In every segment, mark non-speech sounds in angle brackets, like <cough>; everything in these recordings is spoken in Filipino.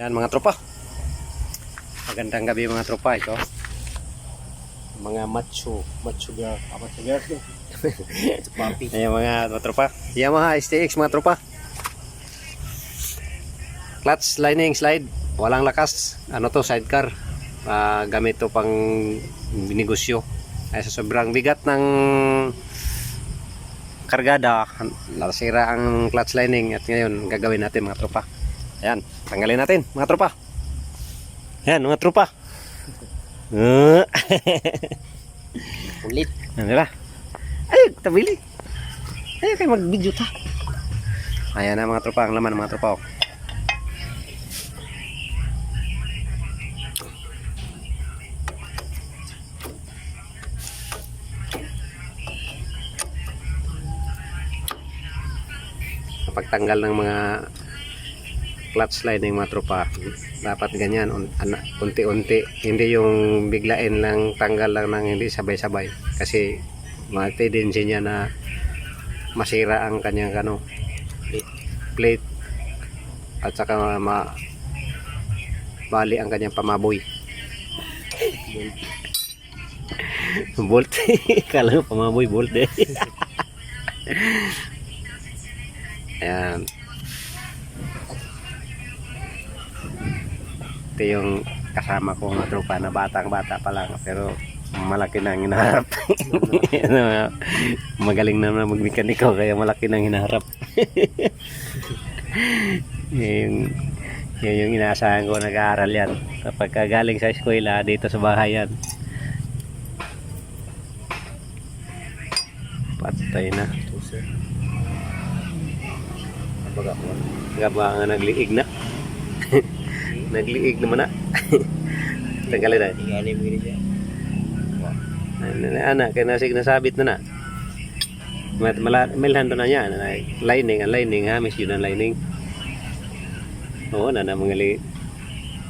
Yan mga tropa. Magandang gabi mga tropa ito. Mga macho, macho girl, ah, macho girl. <laughs> Papi. Ayan mga, mga tropa. Yamaha STX mga tropa. Clutch lining slide, walang lakas. Ano to, sidecar. Ah, gamit to pang binegosyo. Ay sa sobrang bigat ng kargada, nasira ang clutch lining at ngayon gagawin natin mga tropa. Ayan, tanggalin natin mga tropa. Ayan mga tropa. <laughs> Ulit. ano ba? Ay, tabili. Ay, kayo mag-video ta. Ayan na mga tropa, ang laman mga tropa. Oh. Pagtanggal ng mga clutch line ng mga tropa. Dapat ganyan unti-unti. Hindi yung biglain lang tanggal lang ng hindi sabay-sabay. Kasi may tendency niya na masira ang kanyang ano plate. At saka ma bali ang kanyang pamaboy. <laughs> Bolt. <laughs> Kala pamaboy bolt eh. <laughs> Ayan ito yung kasama ko mga tropa na batang bata pa lang pero malaki na ang hinaharap. <laughs> Ano, magaling na magmekaniko kaya malaki na ang hinaharap. <laughs> Yung yun yung inaasahan ko nag-aaral yan. Kapag ka galing sa eskwela dito sa bahay yan. Patay na. Baga mo. Gaba nga nagliig na. Nagliig naman na. <laughs> Tanggalin na. Tingali mo siya. Ano na anak, kaya nasig nasabit na na. Mat to na niya na lining, ang lining ha, miss yun ang lining. Oo, na na mga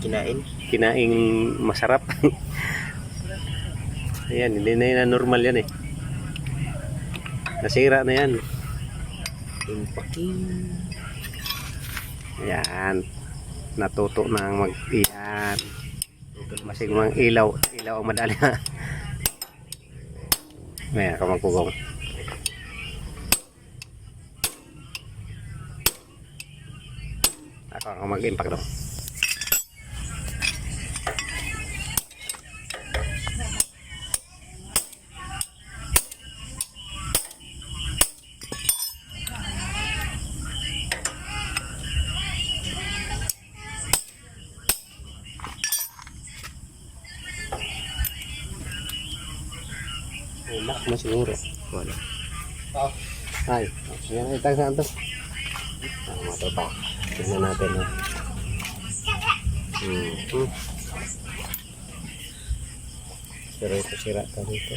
Kinain. kinaing masarap. <laughs> Ayan, hindi na yan normal yan eh. Nasira na yan. Impaking. Ayan. Natuto na ang mag... Ayan. Masig mga ilaw. Ilaw ang madali na. <laughs> Ayan, kamagkugong. Ako ang mag-impact daw. Mo siguro. Wala. Ay, yan ay tag saan to? Ah, mga pa. Tignan natin na. Hmm. hmm. Pero ito sira ka dito.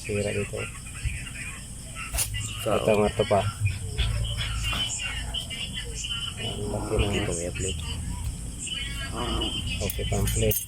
Sira dito. Ito nga to pa. Ang laki ng ito, may plate. Okay, pamphlet.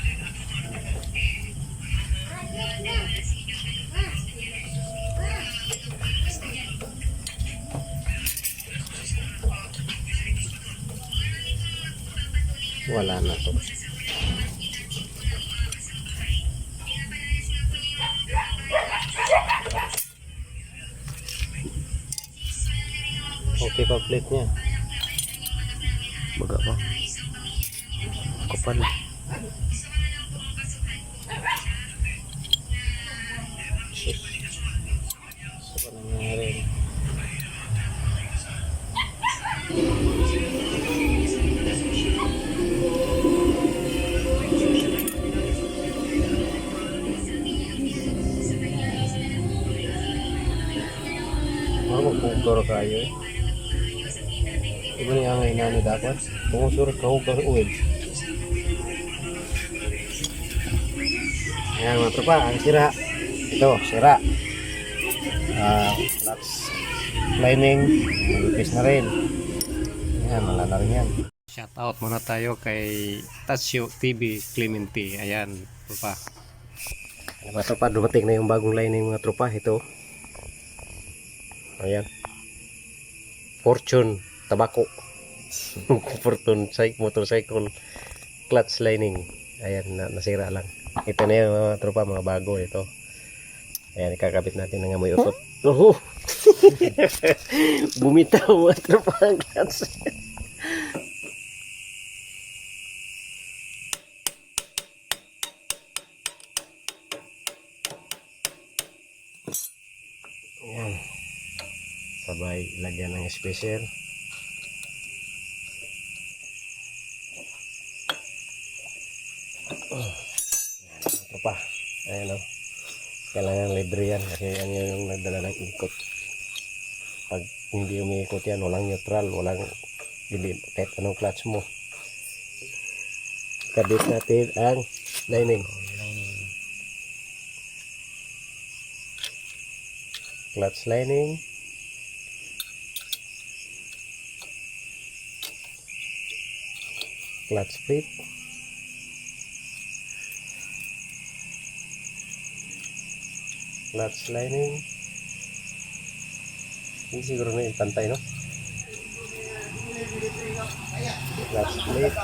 Wala na to. Okay pa plate niya. Baga pa. Kapal. Ano magpupuro kayo? Iba niya ang inano dapat. Kung sure kahug ka uwid. Ayan mga tropa, ang sira. Ito, sira. Clutch lining, malipis na rin. Ayan, wala na rin yan. Shout out muna tayo kay Tasio TV Clementi. Ayan, tropa. Mga tropa, dumating na yung bagong lining mga tropa. Ito. Ayan. Fortune tabako. <laughs> Fortune cycle, motorcycle clutch lining. Ayan, na, nasira lang. Ito na yung mga tropa, mga bago ito. Ayan, ikakabit natin ng amoy utot. Oh! <laughs> Bumitaw mga tropa ang clutch. Ayan. Sabay lagyan ng spacer. Ito pa. Ayan o. Kailangan libre yan kasi yan yung nagdala ng ikot. Pag hindi umiikot yan, walang neutral, walang hindi, kahit anong clutch mo. Kabit natin ang lining. Clutch lining. Clutch plate. Clutch lining. Hindi siguro na pantay, no? Clutch plate.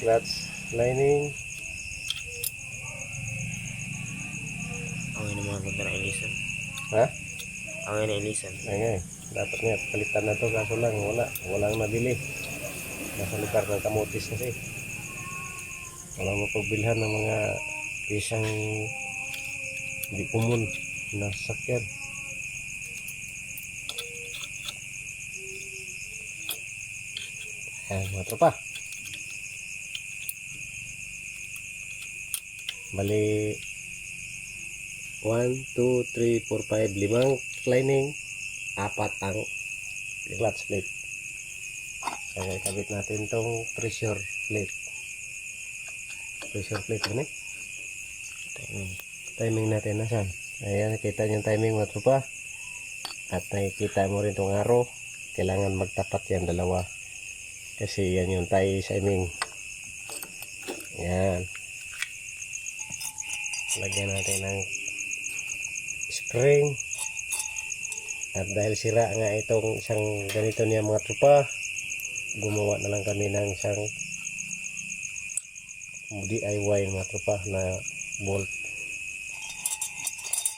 Clutch lining. Ang ina mga ganda na ilisan. Ha? Ang ina ilisan. Ay nga eh. Dapat nga, palitan na to kaso lang wala. Walang nabili. Nasa lugar ng kamutis kasi. Walang mapagbilhan ng mga isang hindi common na sakyan. Ayan mga tropa. Bali 1, 2, 3, 4, 5, limang lining apat ang clutch plate. Kaya ikabit natin tong pressure plate. Pressure plate ano eh? Timing. Natin nasan? Ayan, nakita niyo yung timing mga tropa. At nakikita mo rin tong arrow. Kailangan magtapat yan dalawa. Kasi yan yung tie timing. Yan. Lagyan natin ng spring. At dahil sira nga itong isang ganito niya mga tropa, gumawa na lang kami ng isang DIY mga tropa na bolt.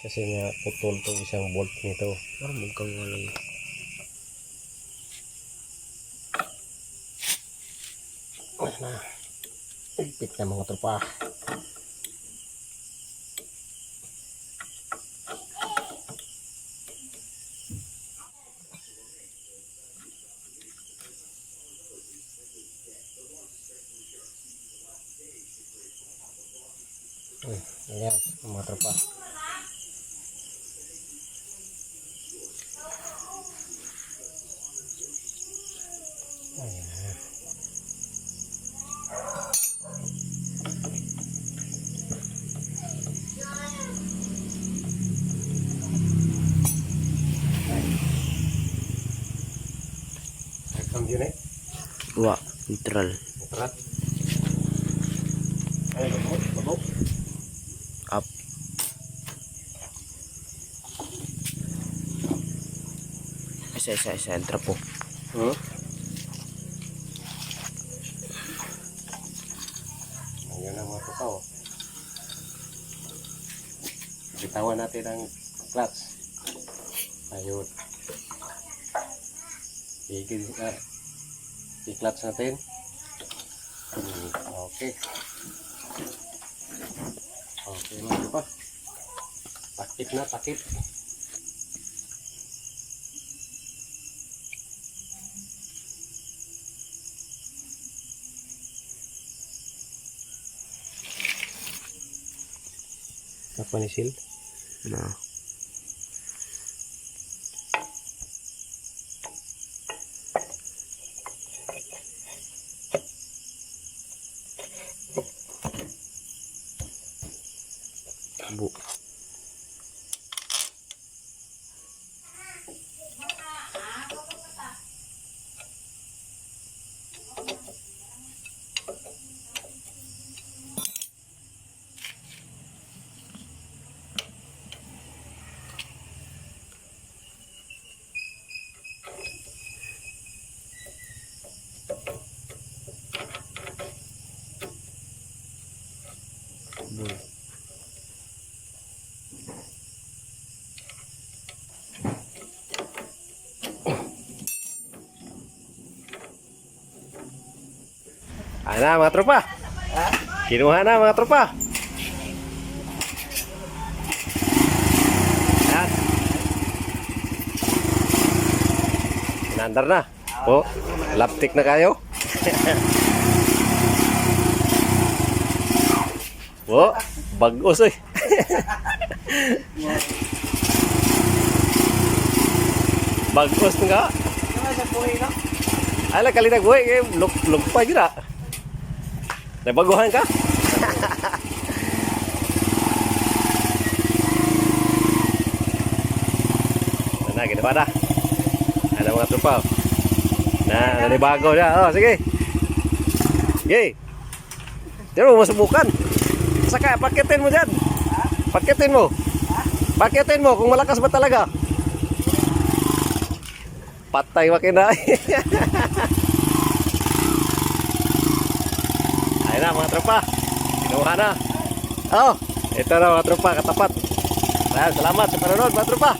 Kasi nga putol to isang bolt nito. Parang magkang walay. Na. Ipit na mga tropa. Uy, ayan, mga tropa. Ayan. Cambio na eh. Wa. Neutral. Berat. Isa isa isa. Entra po. Hmm? Ayun ang mga totoo. Bitawan natin ang clutch. Ayun. Igil, ah, i-clutch natin. Hmm, Okay. Okay, mga pa. Takip na, takip. panisil. No. Bu. Ayan na mga tropa. Kinuha na mga tropa. Ayan. Nandar na. Po, laptik na kayo. <laughs> Po, bagos eh. <laughs> bagos nga. Ala kali na gue, lug lugpa jud Nabaguhan ka? <laughs> na, ganda pa na. Ano mga tropa? Na, nanibago na. Oh, sige. Sige. Pero masubukan. Saka, pakitin mo dyan. Pakitin mo. Pakitin mo kung malakas ba talaga. Patay makina. <laughs> Ayun na mga tropa. Kinuha na. Oh, ito na mga tropa, katapat. Ayan, salamat sa panonood mga tropa.